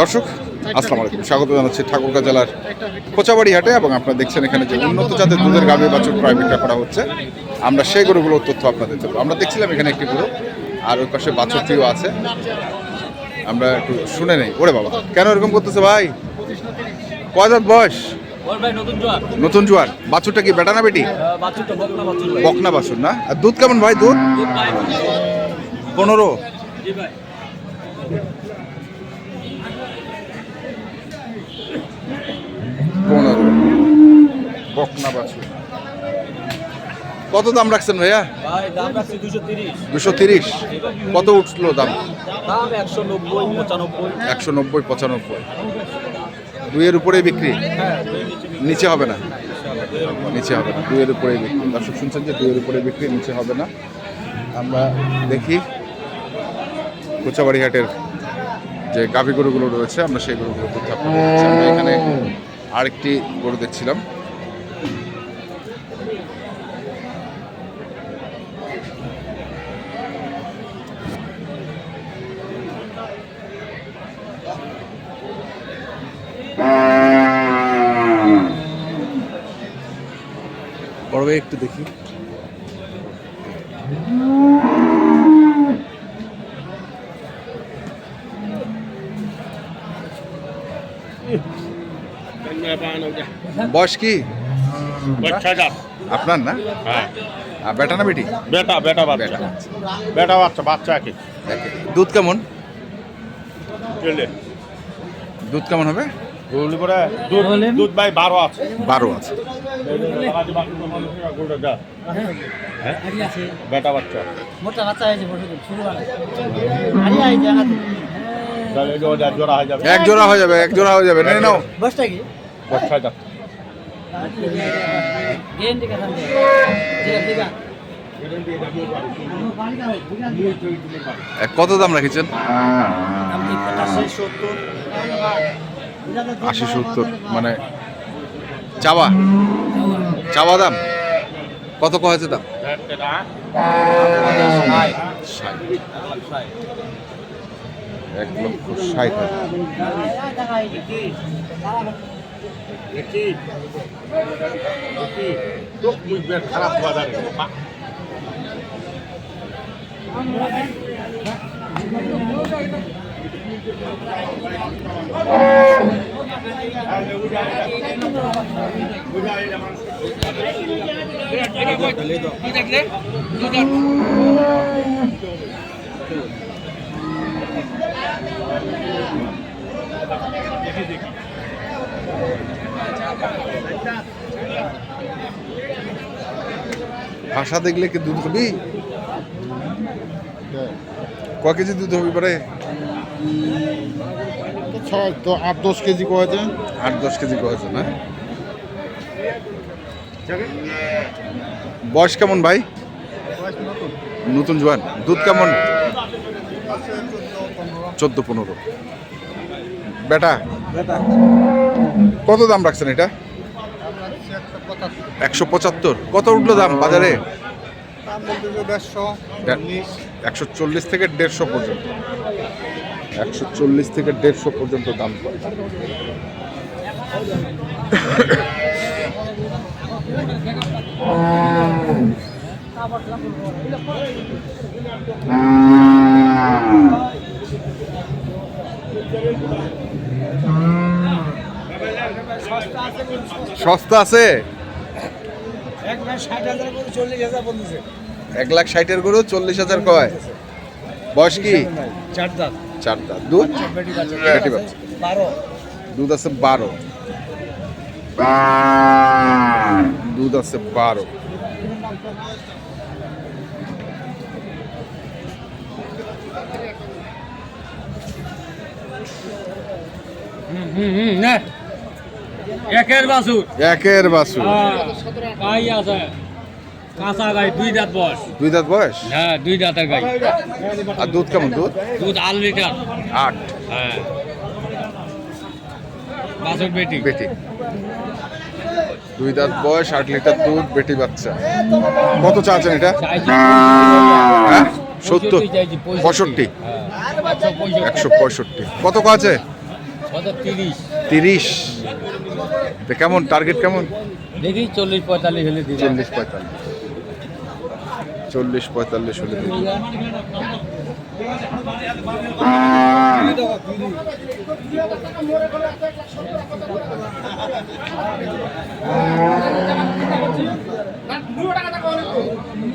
দর্শক আসসালামু আলাইকুম। স্বাগত জানাচ্ছি ঠাকুরগাঁ জেলার কোচাবাড়ি হাটে এবং আপনারা দেখছেন এখানে যে উন্নত জাতের দুধের গাভী বাছুর ক্রয় বিক্রয় করা হচ্ছে। আমরা সেই গরুগুলোর তথ্য আপনাদের দেবো। আমরা দেখছিলাম এখানে একটি গরু আর ওই পাশে বাছুরটিও আছে। আমরা একটু শুনে নেই। ওরে বাবা কেন এরকম করতেছে ভাই? কয় দাঁত বয়স? নতুন জোয়ার। নতুন বাছুরটা কি বেটা না বেটি? বকনা বাছুর ভাই। বকনা বাছুর না? আর দুধ কেমন ভাই দুধ? পনেরো। জি ভাই। পনেরো। বকনা বাছুর। কত দাম রাখছেন ভাইয়া? দুশো তিরিশ। কত উঠল দাম? একশো নব্বই পঁচানব্বই। দুইয়ের উপরেই বিক্রি? হ্যাঁ নিচে হবে না। নিচে হবে না। দুইয়ের উপরেই বিক্রি। দর্শক শুনছেন যে দুইয়ের উপরে বিক্রি নিচে হবে না। আমরা দেখি। কোচাবাড়ি হাটের যে গাভী গরুগুলো রয়েছে, আমরা সেই গরুগুলো আমরা এখানে আরেকটি গরু দেখছিলাম। বড় ভাই একটু দেখি। বয়স কি? আপনার না? হ্যাঁ। বেটা না বেটি? বেটা বেটা বাচ্চা। বেটা বাচ্চা। বাচ্চা কি দুধ কেমন? দুধ কেমন হবে? দুধ ভাই বারো আছে। বারো আছে। হ্যাঁ। বেটা বাচ্চা। এক জোড়া হয়ে যাবে এক জোড়া হয়ে যাবে। নিয়ে নাও। বসটা কি? বসটা কত দাম রেখেছেন? আশি সত্তর মানে চাওয়া। চাওয়া দাম? কত কয়েছে দাম? ষাট। এক লক্ষ ষাট হাজার খারাপ বাজারে দুধ দেখি দেখি। ভাষা দেখলে কি দুধ হবি ক কেজি দুধ হবি পারে? তো আট দশ কেজি কয়েছে আট দশ কেজি কয়েছে না? বয়স কেমন ভাই? নতুন জোয়ান। দুধ কেমন? চোদ্দ পনেরো। বেটা? কত দাম রাখছেন এটা? একশো পঁচাত্তর। কত উঠল দাম বাজারে? একশো চল্লিশ থেকে দেড়শো পর্যন্ত। একশো চল্লিশ থেকে দেড়শো পর্যন্ত দাম। পড়ে সস্তা আছে? এক লাখ ষাটের গরু চল্লিশ হাজার কয়? বয়স কি? চার দাঁত। চার দাঁত। দুধ? বাচ্চা। বারো। দুধ আছে বারো। দুধ আছে বারো। একের বাছুর। একের বাসু গাই আছে। কাঁচা গাই দুই দাঁত বয়স। দুই দাঁত বয়স? হ্যাঁ দুই দাঁতের গাই। আর দুধ কেমন দুধ? দুধ আট লিটার। আট। হ্যাঁ। বেটি। বেটি। দুই দাঁত বয়স আট লিটার দুধ বেটি বাচ্চা। কত চাচ্ছেন এটা? হ্যাঁ? সত্তর। পঁয়ষট্টি। হ্যাঁ, একশো পঁয়ষট্টি। কত ক আছে? কত তিরিশ। তিরিশ। তো কেমন? টার্গেট কেমন? দেখি চল্লিশ পঁয়তাল্লিশ হলে দিন চল্লিশ পঁয়তাল্লিশ। চল্লিশ পঁয়তাল্লিশ হলে দিবি।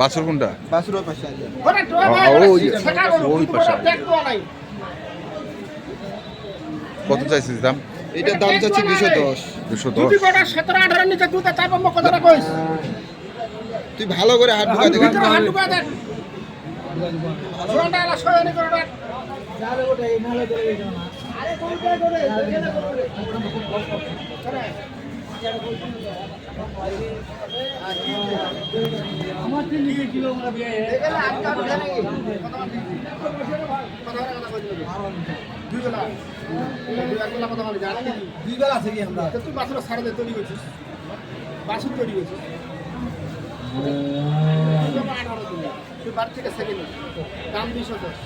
বাছর কোনটা? বাসুর পাশে আছে। ও, ওই ওই পাশে কত চাইছিস দাম? এটার দাম চাচ্ছি দুশো দশ। দুশো দশ। সতেরো আঠারো নিচে তাই পাবো কথাটা কইস তুই ভালো করে হাট ঢুকা ভিতরে হাত ঢুকা জোয়ানটা এলা সয়ানি করে? বেলা কথা বলি জানি দুই বেলা আছে কি আমরা তুই বাছুর সাড়ে দিয়ে তৈরি করছিস বাছুর তৈরি করছিস তুই বাড়ি থেকে সেকেন্ড। দাম দুইশো দশ।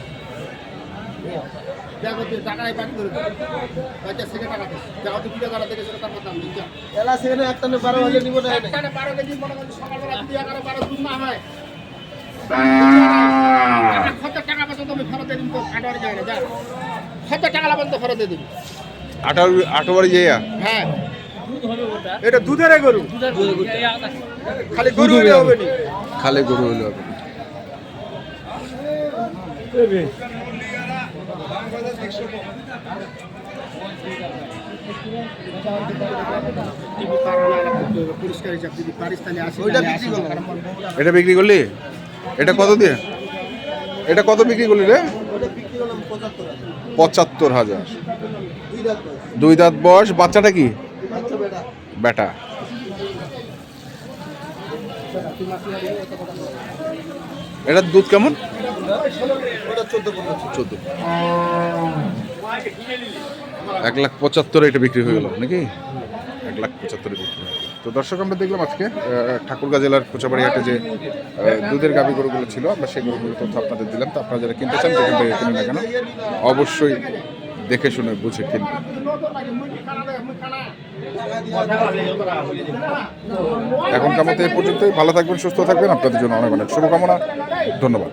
এলা সেখানে একটা নে বারো হলে নিব না একটানে বারো কেজি মনে করছি সকালবেলা দুই এগারো বারো দুধ না হয়। টাকা পর্যন্ত আমি ফেরত দিয়ে দিন তো আটার যায় না যা টাকা পর্যন্ত ফেরত দিয়ে দিবি। আঠারো আঠারো বাড়ি যাইয়া হ্যাঁ। এটা দুধের গরু খালি গরু হলে হবে। নি। খালে গরু হইলে হবে। এটা বিক্রি করলি? এটা কত দিয়ে? এটা কত বিক্রি করলি রে? পঁচাত্তর হাজার। দুই দাঁত বয়স, বাচ্চাটা কি? বেটা এটার দুধ কেমন? এক লাখ পঁচাত্তর এটা বিক্রি হয়ে গেল, নাকি এক লাখ পঁচাত্তরে বিক্রি। তো দর্শক, আমরা দেখলাম আজকে ঠাকুরগা জেলার কোচাবাড়ি হাটে যে দুধের গাভী গরুগুলো ছিল, আমরা সেই গরুগুলো তথ্য আপনাদের দিলাম তো আপনারা যারা কিনতে চান, যেখান থেকে কিনে না কেন, অবশ্যই দেখে শুনে বুঝে কিনবে এখনকার মতো এই পর্যন্তই। ভালো থাকবেন, সুস্থ থাকবেন। আপনাদের জন্য অনেক অনেক শুভকামনা। ধন্যবাদ।